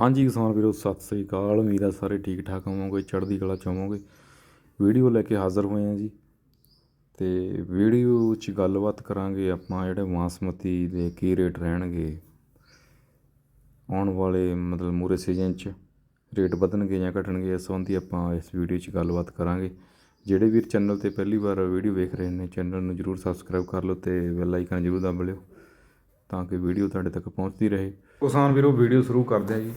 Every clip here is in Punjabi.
ਹਾਂਜੀ ਕਿਸਾਨ ਵੀਰੋ, ਸਤਿ ਸ੍ਰੀ ਅਕਾਲ। ਉਮੀਦ ਆ ਸਾਰੇ ਠੀਕ ਠਾਕ ਹੋਵੋਗੇ, ਚੜ੍ਹਦੀ ਕਲਾ ਚ ਹੋਵੋਗੇ। ਵੀਡੀਓ ਲੈ ਕੇ ਹਾਜ਼ਰ ਹੋਏ ਹਾਂ ਜੀ। ਤੇ ਵੀਡੀਓ 'ਚ ਗੱਲਬਾਤ ਕਰਾਂਗੇ ਆਪਾਂ ਜਿਹੜੇ ਬਾਸਮਤੀ ਦੇ ਕੀ ਰੇਟ ਰਹਿਣਗੇ। ਆਉਣ ਵਾਲੇ ਮਤਲਬ ਮੂਰੇ ਸੀਜ਼ਨ 'ਚ ਰੇਟ ਵਧਣਗੇ ਜਾਂ ਘਟਣਗੇ, ਇਸ ਸੰਬੰਧੀ ਆਪਾਂ ਇਸ ਵੀਡੀਓ 'ਚ ਗੱਲਬਾਤ ਕਰਾਂਗੇ। ਜਿਹੜੇ ਵੀਰ ਚੈਨਲ ਤੇ ਪਹਿਲੀ ਵਾਰ ਵੀਡੀਓ ਵੇਖ ਰਹੇ ਨੇ, ਚੈਨਲ ਨੂੰ ਜਰੂਰ ਸਬਸਕ੍ਰਾਈਬ ਕਰ ਲਓ ਤੇ ਬੈਲ ਆਈਕਨ ਜਰੂਰ ਦਬ ਲਿਓ ਤਾਂ ਕਿ ਵੀਡੀਓ ਤੁਹਾਡੇ ਤੱਕ ਪਹੁੰਚਦੀ ਰਹੇ। ਕਿਸਾਨ ਵੀਰੋ, ਵੀਡੀਓ ਸ਼ੁਰੂ ਕਰਦੇ ਹਾਂ ਜੀ।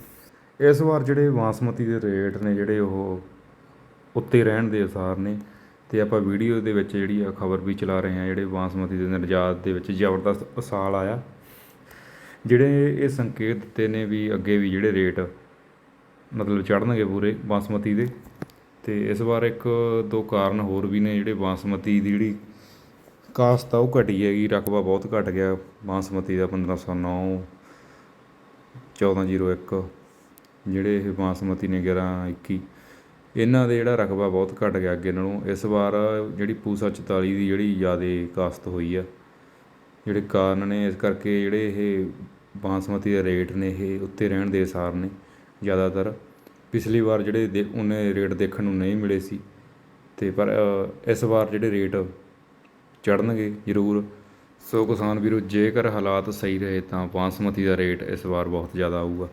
ਇਸ ਵਾਰ ਜਿਹੜੇ ਬਾਸਮਤੀ ਦੇ ਰੇਟ ਨੇ ਜਿਹੜੇ ਉਹ ਉੱਤੇ ਰਹਿਣ ਦੇ ਅਸਾਰ ਨੇ ਤੇ ਆਪਾਂ ਵੀਡੀਓ ਦੇ ਵਿੱਚ ਜਿਹੜੀ ਆ ਖਬਰ ਵੀ ਚਲਾ ਰਹੇ ਹਾਂ, ਜਿਹੜੇ ਬਾਸਮਤੀ ਦੇ ਨਿਰਯਾਤ ਦੇ ਵਿੱਚ ਜ਼ਬਰਦਸਤ ਉਸਾਲ ਆਇਆ। ਜਿਹੜੇ ਇਹ ਸੰਕੇਤ ਦਿੱਤੇ ਨੇ ਵੀ ਅੱਗੇ ਵੀ ਜਿਹੜੇ ਰੇਟ ਮਤਲਬ ਚੜਨਗੇ ਪੂਰੇ ਬਾਸਮਤੀ ਦੇ ਤੇ ਇਸ ਵਾਰ ਇੱਕ ਦੋ ਕਾਰਨ ਹੋਰ ਵੀ ਨੇ ਜਿਹੜੇ ਬਾਸਮਤੀ ਦੀ ਜਿਹੜੀ ਕਾਸਤ ਆ ਉਹ ਘਟੀ ਹੈਗੀ, ਰਕਬਾ ਬਹੁਤ ਘਟ ਗਿਆ ਬਾਸਮਤੀ ਦਾ 1509 1401 ਜਿਹੜੇ ਇਹ ਬਾਸਮਤੀ ਨੇ 1121 ਇਹਨਾਂ ਦੇ ਜਿਹੜਾ ਰਕਬਾ ਬਹੁਤ ਘਟ ਗਿਆ ਅੱਗੇ ਨਾਲੋਂ। ਇਸ ਵਾਰ ਜਿਹੜੀ ਪੂਸਾ 44 ਦੀ ਜਿਹੜੀ ਜ਼ਿਆਦਾ ਕਾਸਤ ਹੋਈ ਆ, ਜਿਹੜੇ ਕਾਰਨ ਨੇ, ਇਸ ਕਰਕੇ ਜਿਹੜੇ ਇਹ ਬਾਸਮਤੀ ਦੇ ਰੇਟ ਨੇ, ਇਹ ਉੱਤੇ ਰਹਿਣ ਦੇ ਅਸਾਰ ਨੇ ਜ਼ਿਆਦਾਤਰ। ਪਿਛਲੀ ਵਾਰ ਜਿਹੜੇ ਦੇ ਉਹਨੇ ਰੇਟ ਦੇਖਣ ਨੂੰ ਨਹੀਂ ਮਿਲੇ ਸੀ, ਤੇ ਪਰ ਇਸ ਵਾਰ ਜਿਹੜੇ ਰੇਟ ਚੜਨਗੇ ਜ਼ਰੂਰ। ਸੋ ਕਿਸਾਨ ਵੀਰੋ, ਜੇਕਰ ਹਾਲਾਤ ਸਹੀ ਰਹੇ ਤਾਂ ਬਾਸਮਤੀ ਦਾ ਰੇਟ ਇਸ ਵਾਰ ਬਹੁਤ ਜ਼ਿਆਦਾ ਆਊਗਾ।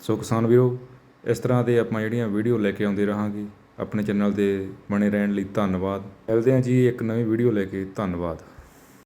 ਸੋ ਕਿਸਾਨ ਵੀਰੋ, ਇਸ ਤਰ੍ਹਾਂ ਦੇ ਆਪਾਂ ਜਿਹੜੀਆਂ ਵੀਡੀਓ ਲੈ ਕੇ ਆਉਂਦੇ ਰਹਾਂਗੇ, ਆਪਣੇ ਚੈਨਲ ਤੇ ਬਣੇ ਰਹਿਣ ਲਈ ਧੰਨਵਾਦ। ਮਿਲਦੇ ਹਾਂ ਜੀ ਇੱਕ ਨਵੀਂ ਵੀਡੀਓ ਲੈ ਕੇ। ਧੰਨਵਾਦ।